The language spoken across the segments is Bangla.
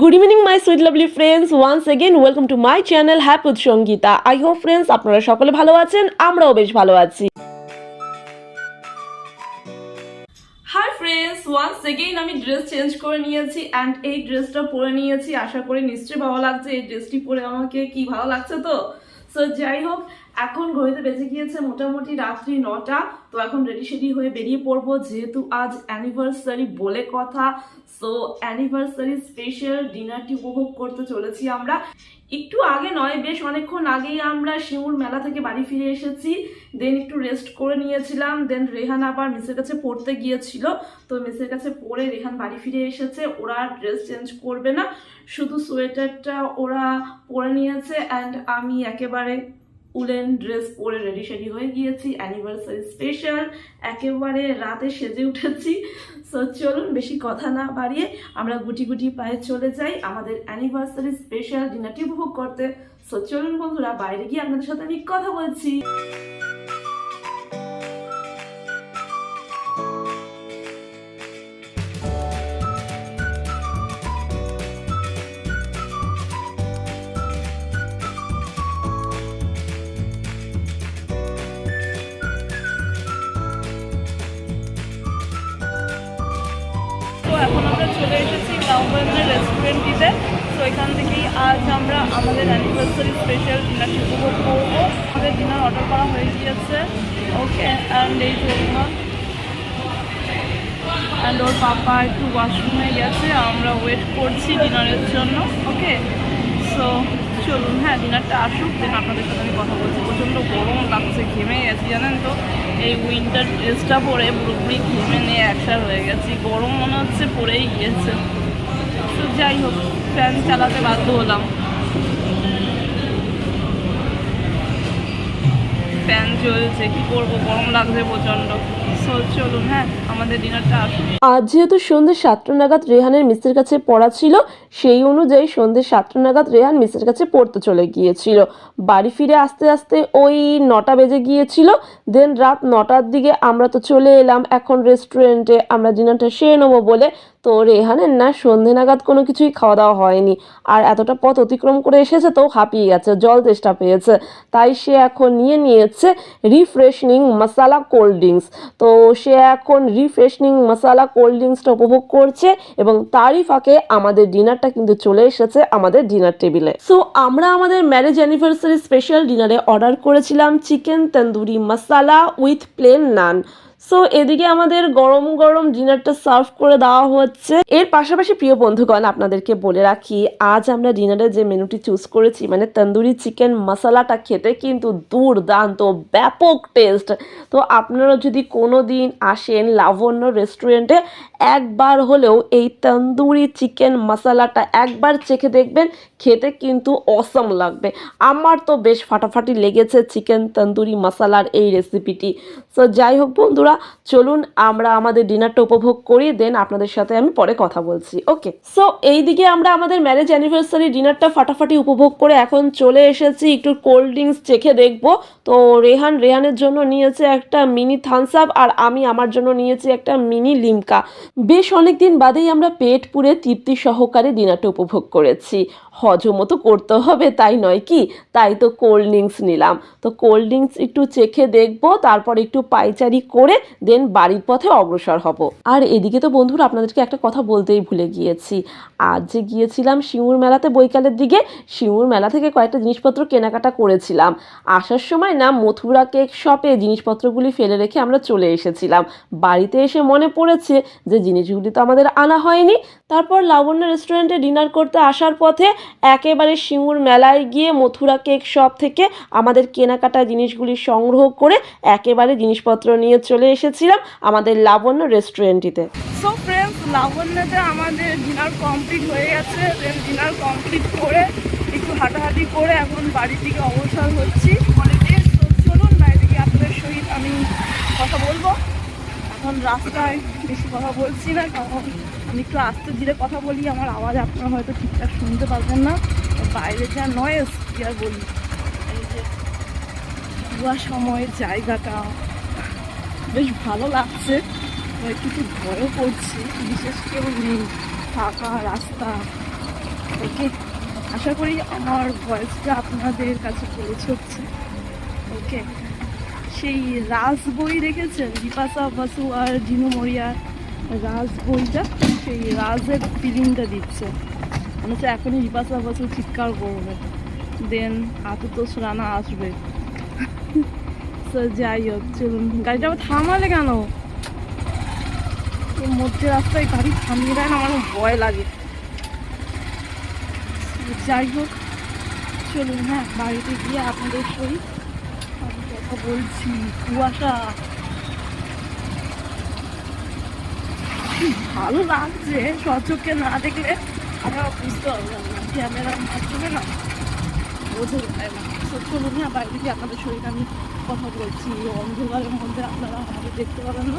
Good evening my sweet lovely friends once again welcome to my channel happy with Sangeeta I hope friends আপনারা সকলে ভালো আছেন, আমরাও বেশ ভালো আছি। আমি ড্রেস চেঞ্জ করে নিয়েছি অ্যান্ড এই ড্রেসটা পরে নিয়েছি। আশা করি নিশ্চয়ই ভালো লাগছে। এই ড্রেসটি পরে আমাকে কি ভালো লাগছে তো? সো যাই হোক এখন ঘড়িতে বেজে গিয়েছে মোটামুটি রাত্রি নটা, তো এখন রেডি সেডি হয়ে বেরিয়ে পড়ব। যেহেতু আজ অ্যানিভার্সারি বলে কথা সো অ্যানিভার্সারি স্পেশাল ডিনারটি উপভোগ করতে চলেছি আমরা। একটু আগে নয়, বেশ অনেকক্ষণ আগেই আমরা শিমুর মেলা থেকে বাড়ি ফিরে এসেছি। দেন একটু রেস্ট করে নিয়েছিলাম দেন রেহান আবার মিসের কাছে পড়তে গিয়েছিল। তো মিসের কাছে পড়ে রেহান বাড়ি ফিরে এসেছে, ওরা ড্রেস চেঞ্জ করবে না। শুধু সোয়েটারটা ওরা পরে নিয়েছে অ্যান্ড আমি একেবারে উলেন ড্রেস পরে রেডি সেডি হয়ে গিয়েছি অ্যানিভার্সারি স্পেশাল একেবারে রাতে সেজে উঠেছি। সো চলুন বেশি কথা না বাড়িয়ে আমরা গুটি গুটি পায়ে চলে যাই আমাদের অ্যানিভার্সারি স্পেশাল ডিনারটি উপভোগ করতে। সো চলুন বন্ধুরা, বাইরে গিয়ে আপনাদের সাথে আমি কথা বলছি। চলে এসেছি গাউবানের রেস্টুরেন্টটিতে তো এখান থেকেই আজ আমরা আমাদের অ্যানিভার্সারি স্পেশাল ডিনারটি উপভোগ করব। আমাদের ডিনার অর্ডার করা হয়ে গিয়েছে। ওকে অ্যান্ড এই অ্যান্ড ওর পাপা একটু ওয়াশরুমে গেছে, আমরা ওয়েট করছি ডিনারের জন্য। ওকে সো চলুন হ্যাঁ ডিনারটা আসুক দেন আপনাদের সাথে আমি কথা বলছি। প্রচণ্ড গরম লাগছে ঘেমে গেছি, জানেন তো? এই উইন্টার ড্রেসটা পরে পুরোপুরি ঘেমে নিয়ে একসার হয়ে গেছি। গরম মনে হচ্ছে পরেই গিয়েছে। তো যাই হোক ফ্যান চালাতে বাধ্য হলাম। ফ্যান চলছে কি করব? গরম লাগছে প্রচণ্ড। হ্যাঁ আজ যেহেতু সন্ধ্যে সাতটা নাগাদ রেহানের মিসের কাছে পড়া ছিল, সেই অনুযায়ী সন্ধ্যে সাতটা নাগাদ রেহান মিসের কাছে পড়তে চলে গিয়েছিল। বাড়ি ফিরে আস্তে আস্তে ওই নটা বেজে গিয়েছিল দেন রাত নটার দিকে আমরা তো চলে এলাম, এখন রেস্টুরেন্টে আমরা ডিনারটা সেরে নেব বলে তো রেহানের না সন্ধে নাগাদ কোনো কিছুই খাওয়া দাওয়া হয়নি। আর এতটা পথ অতিক্রম করে এসেছে তো হাঁপিয়ে গেছে, জল তেষ্টা পেয়েছে। তাই সে এখন নিয়ে নিয়েছে রিফ্রেশনিং মশালা কোল্ড ড্রিঙ্কস তো সে এখন রিফ্রেশনিং মশালা কোল্ড ড্রিঙ্কসটা উপভোগ করছে এবং তারই ফাঁকে আমাদের ডিনারটা কিন্তু চলে এসেছে আমাদের ডিনার টেবিলে। সো আমরা আমাদের ম্যারেজ অ্যানিভার্সারি স্পেশাল ডিনারে অর্ডার করেছিলাম chicken tandoori masala with plain naan so এদিকে আমাদের গরম গরম ডিনারটা সার্ভ করে দেওয়া হচ্ছে। এর পাশাপাশি প্রিয় বন্ধুগণ, আপনাদেরকে বলে রাখি, আজ আমরা ডিনারে যে মেনুটি চুজ করেছি মানে তন্দুরি চিকেন মশলাটা খেতে কিন্তু দুর্দান্ত, ব্যাপক টেস্ট তো আপনারা যদি কোনো দিন আসেন লাবণ্য রেস্টুরেন্টে একবার হলেও এই তন্দুরি চিকেন মশলাটা একবার চেখে দেখবেন খেতে কিন্তু অসম লাগবে। আমার তো বেশ ফাটাফাটি লেগেছে চিকেন তন্দুরি মশালার এই রেসিপিটি সো যাই হোক বন্ধুরা, চলুন আমরা আমাদের ডিনারটা উপভোগ করি দেন আপনাদের সাথে আমি পরে কথা বলছি। ওকে সো এইদিকে আমরা আমাদের ম্যারেজ অ্যানিভার্সারি ডিনারটা ফাটাফাটি উপভোগ করে এখন চলে এসেছি। একটু কোল্ড ড্রিঙ্কস চেখে দেখব। তো, রেহান রেহানের জন্য নিয়েছে একটা মিনি থামস আপ আর আমি আমার জন্য নিয়েছি একটা মিনি লিমকা বেশ অনেক দিন বাদেই আমরা পেট পুরে তৃপ্তি সহকারে ডিনারটা উপভোগ করেছি। হজমও তো করতে হবে, তাই নয় কি? তাই তো কোল্ড ড্রিঙ্কস নিলাম। তো কোল্ড ড্রিঙ্কস একটু চেখে দেখব, তারপর একটু পাইচারি করে দেন বাড়ির পথে অগ্রসর হব। আর এদিকে তো বন্ধুরা আপনাদেরকে একটা কথা বলতেই ভুলে গিয়েছি। আজ যে গিয়েছিলাম শিমুর মেলাতে বৈকালের দিকে শিমুর মেলা থেকে কয়েকটা জিনিসপত্র কেনাকাটা করেছিলাম। আসার সময় না মথুরা কেক শপে জিনিসপত্রগুলি ফেলে রেখে আমরা চলে এসেছিলাম। বাড়িতে এসে মনে পড়েছে যে জিনিসগুলি তো আমাদের আনা হয়নি। তারপর লাবণ্য রেস্টুরেন্টে ডিনার করতে আসার পথে একেবারে শিমুর মেলায় গিয়ে মথুরা কেক শপ থেকে আমাদের কেনাকাটা জিনিসগুলি সংগ্রহ করে একেবারে জিনিসপত্র নিয়ে চলে এসেছিলাম আমাদের লাবণ্য রেস্টুরেন্টটিতে। সো লাবণ্যতে আমাদের ডিনার কমপ্লিট হয়ে গেছে। ডিনার কমপ্লিট করে একটু হাঁটাহাঁটি করে এখন বাড়ির দিকে অবসর হচ্ছি। তো চলুন বাইরে গিয়ে আপনাদের সহিত আমি কথা বলব। এখন রাস্তায় বেশি কথা বলছি না, কারণ আমি একটু আস্তে ধীরে কথা বলি, আমার আওয়াজ আপনারা হয়তো ঠিকঠাক শুনতে পারবেন না। বাইরে যা নয়েস কি আর বলি? এই যে সময়ের জায়গাটা, বেশ ভালো লাগছে। তবে কিছু ভয়ও করছে, বিশেষ কেউ নেই, ফাঁকা রাস্তা। ওকে, আশা করি আমার ভয়েসটা আপনাদের কাছে পৌঁছচ্ছে ওকে, সেই রাজ বই দেখেছেন? বিপাশা বসু আর জিনু মরিয়ার রাজ বইটা সেই রাজের ফিলিংটা দিচ্ছে। মনে হচ্ছে এখনই বিপাশা বসু চিৎকার করবে। দেন আতুতোষ রানা আসবে। তো যাই হোক, চলুন। গাড়িটা আবার থামালে কেন? মধ্যে রাস্তায় গাড়ি থামিয়ে দেয় না, আমার ভয় লাগে। যাই হোক, চলুন হ্যাঁ বাড়িতে গিয়ে আপনাদের সহিত আমি কথা বলছি। কুয়াশা। ভালো লাগছে। সচক্ষে না দেখলে আমরা বুঝতে পারলাম না। ক্যামেরার মাধ্যমে না। বোঝা যায় না। তো চলুন না বাইরে গিয়ে আপনাদের সহিত আমি কথা বলছি। অন্ধকারের মধ্যে আপনারা আমাদের দেখতে পাবেন না।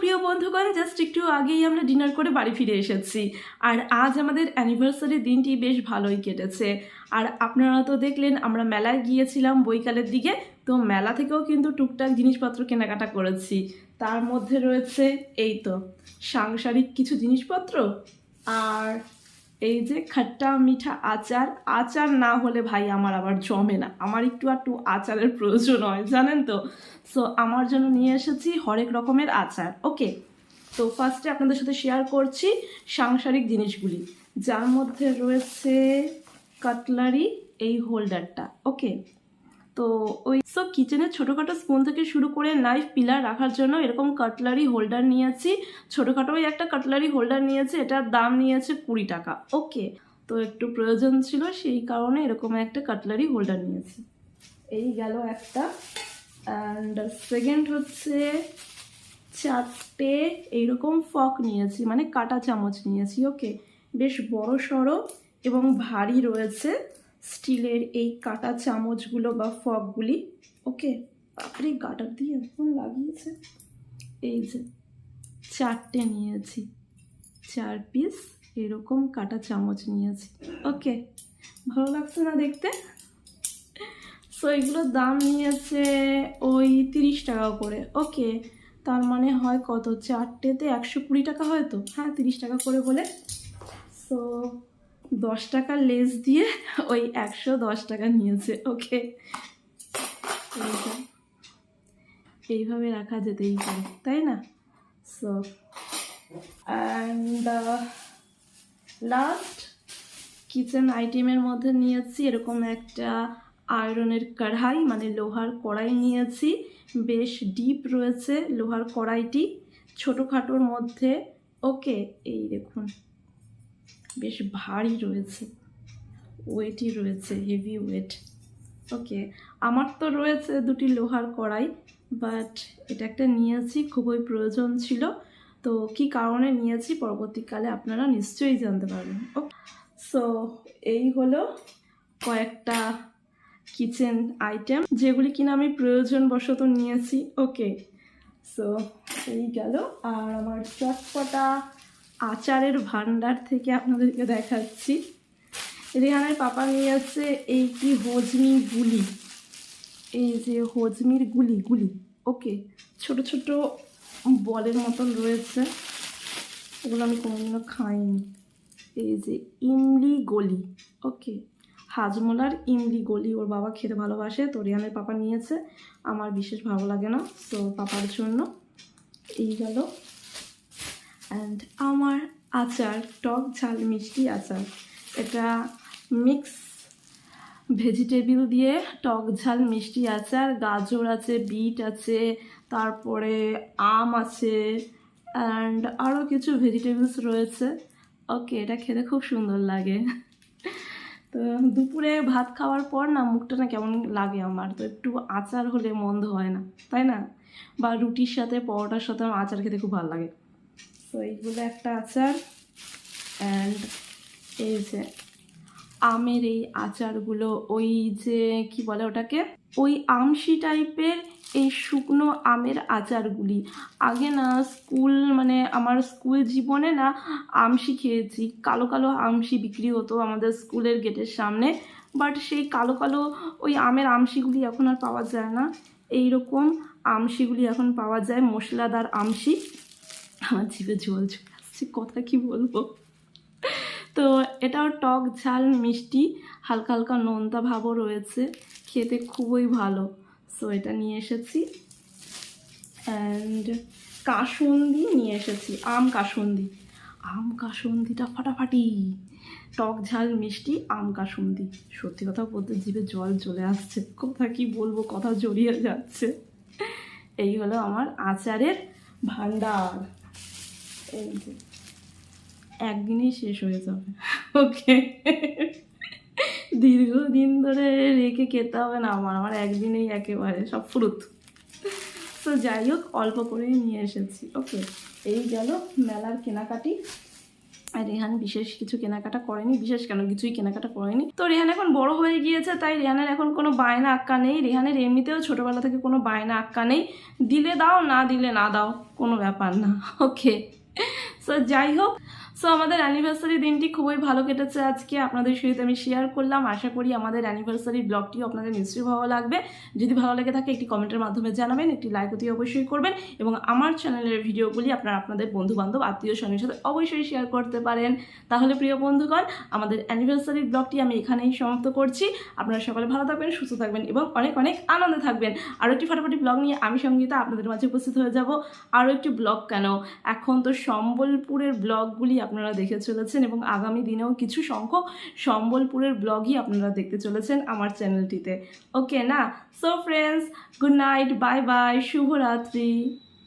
প্রিয় বন্ধুগণ জাস্ট একটু আগেই আমরা ডিনার করে বাড়ি ফিরে এসেছি। আর আজ আমাদের অ্যানিভার্সারি দিনটি বেশ ভালোই কেটেছে। আর আপনারা তো দেখলেন, আমরা মেলায় গিয়েছিলাম বৈকালের দিকে। তো মেলা থেকেও কিন্তু টুকটাক জিনিসপত্র কেনাকাটা করেছি। তার মধ্যে রয়েছে এই তো সাংসারিক কিছু জিনিসপত্র। আর এই যে খাট্টা, মিঠা আচার আচার না হলে ভাই আমার আবার জমে না। আমার একটু একটু আচারের প্রয়োজন হয়, জানেন তো? সো আমার জন্য নিয়ে এসেছি হরেক রকমের আচার ওকে তো ফার্স্টে আপনাদের সাথে শেয়ার করছি সাংসারিক জিনিসগুলি। যার মধ্যে রয়েছে কাটলারি এই হোল্ডারটা ওকে তো ওই সব কিচেনের ছোটোখাটো স্পুন থেকে শুরু করে নাইফ পিলার রাখার জন্য এরকম কাটলারি হোল্ডার নিয়েছি। ছোটোখাটো ওই একটা কাটলারি হোল্ডার নিয়েছি, এটার দাম নিয়েছে কুড়ি টাকা। ওকে তো একটু প্রয়োজন ছিল, সেই কারণে এরকম একটা কাটলারি হোল্ডার নিয়েছি। এই গেল একটা। অ্যান্ড সেকেন্ড হচ্ছে চারটে এইরকম ফক নিয়েছি মানে কাটা চামচ নিয়েছি ওকে বেশ বড় সড়ো এবং ভারী রয়েছে। স্টিলের এই কাটা চামচগুলো বা ফকগুলি ওকে? বাপরে গাটার দিয়ে এখন লাগিয়েছে। এই যে, চারটে নিয়েছি। চার পিস এরকম কাটা চামচ নিয়েছি। ওকে, ভালো লাগছে না দেখতে? সো এগুলোর দাম নিয়েছে ওই তিরিশ টাকা করে। ওকে, তার মানে হয় কত? চারটেতে একশো কুড়ি টাকা হয় তো? হ্যাঁ তিরিশ টাকা করে বলে। সো দশ টাকা লেস দিয়ে ওই একশো দশ টাকা নিয়েছে, ওকে? এইভাবে রাখা যেতেই পারে, তাই না? সো অ্যান্ড লাস্ট কিচেন আইটেমের মধ্যে নিয়েছি, এরকম একটা আয়রনের কড়াই মানে লোহার কড়াই নিয়েছি, বেশ ডিপ রয়েছে লোহার কড়াইটি, ছোটোখাটোর মধ্যে, ওকে? এই দেখুন। বেশ ভারী রয়েছে। ওয়েটই রয়েছে হেভি ওয়েট ওকে আমার তো রয়েছে দুটি লোহার কড়াই বাট এটা একটা নিয়েছি, খুবই প্রয়োজন ছিল। তো কি কারণে নিয়েছি পরবর্তীকালে আপনারা নিশ্চয়ই জানতে পারবেন। ও সো এই হলো কয়েকটা কিচেন আইটেম যেগুলি কিনা আমি প্রয়োজনবশত নিয়েছি। ওকে সো এই গেল। আর আমার চটপটা আচারের ভান্ডার থেকে আপনাদেরকে দেখাচ্ছি। রেহানের পাপা নিয়ে নিয়েছে এই কি হজমি গুলি? এই যে হজমির গুলি গুলি। ওকে ছোট ছোট বলের মতন রয়েছে। এগুলো আমি কোনোদিনও খাইনি। এই যে ইমলি গলি। ওকে হাজমোলার ইমলি গলি ওর বাবা খেতে ভালোবাসে, তো রিয়ানের পাপা নিয়েছে। আমার বিশেষ ভালো লাগে না, তো পাপার জন্য। এই গেল। অ্যান্ড আমার আচার, টক ঝাল, মিষ্টি আচার। এটা মিক্স ভেজিটেবিল দিয়ে টক ঝাল, মিষ্টি আচার, গাজর আছে, বিট আছে, তারপরে আম আছে অ্যান্ড আরও কিছু ভেজিটেবলস রয়েছে। ওকে এটা খেতে খুব সুন্দর লাগে। তো দুপুরে ভাত খাওয়ার পর না, মুখটা না কেমন লাগে আমার। তো একটু আচার হলে মন্দ হয় না, তাই না? বা রুটির সাথে পরোটার সাথে আমার আচার খেতে খুব ভালো লাগে। তো এইগুলো একটা আচার অ্যান্ড এই যে আমের এই আচারগুলো, ওই যে কি বলে ওটাকে? ওই আমশি টাইপের এই শুকনো আমের আচারগুলি। আগে না স্কুল মানে আমার স্কুল জীবনে না আমশি খেয়েছি। কালো কালো আমশি বিক্রি হতো আমাদের স্কুলের গেটের সামনে। বাট সেই কালো কালো ওই আমের আমশিগুলি এখন আর পাওয়া যায় না। এই রকম এখন পাওয়া যায়, মশলাদার আমশি। আমার জিভে জল চলে আসছে, কথা কি বলব? তো এটাও টক ঝাল, মিষ্টি, হালকা হালকা নোনতা ভাবও রয়েছে, খেতে খুবই ভালো। সো এটা নিয়ে এসেছি। অ্যান্ড কাসুন্দি নিয়ে এসেছি, আম কাসুন্দি। আম কাসুন্দিটা ফাটাফাটি। টক ঝাল, মিষ্টি, আম কাসুন্দি। সত্যি কথা বলতে জিভে জল চলে আসছে, কথা কি বলব, কথা জড়িয়ে যাচ্ছে। এই হলো আমার আচারের ভান্ডার এই যে একদিনই শেষ হয়ে যাবে। ওকে। দীর্ঘদিন ধরে রেখে খেতে হবে না আমার। আমার একদিনেই একেবারে সব ফ্রুত তো যাই হোক, অল্প করেই নিয়ে এসেছি। ওকে। এই গেল মেলার কেনাকাটি। আর রেহান বিশেষ কিছু কেনাকাটা করেনি। বিশেষ কেন? কিছুই কেনাকাটা করেনি। তো রেহান এখন বড় হয়ে গিয়েছে, তাই রেহানের এখন কোনো বায়না আক্কা নেই। রেহানের এমনিতেও ছোটোবেলা থেকে কোনো বায়না আক্কা নেই। দিলে দাও, না দিলে না দাও, কোনো ব্যাপার না। ওকে। সো যাই হোক সো আমাদের অ্যানিভার্সারি দিনটি খুবই ভালো কেটেছে আজকে। আপনাদের সহিত আমি শেয়ার করলাম। আশা করি আমাদের অ্যানিভার্সারি ব্লগটিও আপনাদের নিশ্চয়ই ভালো লাগবে। যদি ভালো লেগে থাকে, একটি কমেন্টের মাধ্যমে জানাবেন, একটি লাইক অতি অবশ্যই করবেন এবং আমার চ্যানেলের ভিডিওগুলি আপনারা আপনাদের বন্ধু বান্ধব আত্মীয় স্বজনের সাথে অবশ্যই শেয়ার করতে পারেন। তাহলে প্রিয় বন্ধুগণ, আমাদের অ্যানিভার্সারি ব্লগটি আমি এখানেই সমাপ্ত করছি। আপনারা সকলে ভালো থাকবেন, সুস্থ থাকবেন এবং অনেক অনেক আনন্দে থাকবেন। আরও একটি ফাটাফাটি ব্লগ নিয়ে আমি সঙ্গীতা আপনাদের মাঝে উপস্থিত হয়ে যাব। আরও একটি ব্লগ কেন? এখন তো সম্বলপুরের ব্লগগুলি আপনারা দেখে চলেছেন এবং আগামী দিনেও কিছু সংখ্যক সম্বলপুরের ব্লগই আপনারা দেখতে চলেছেন আমার চ্যানেলটিতে। ওকে না? So friends good night bye bye শুভরাত্রি।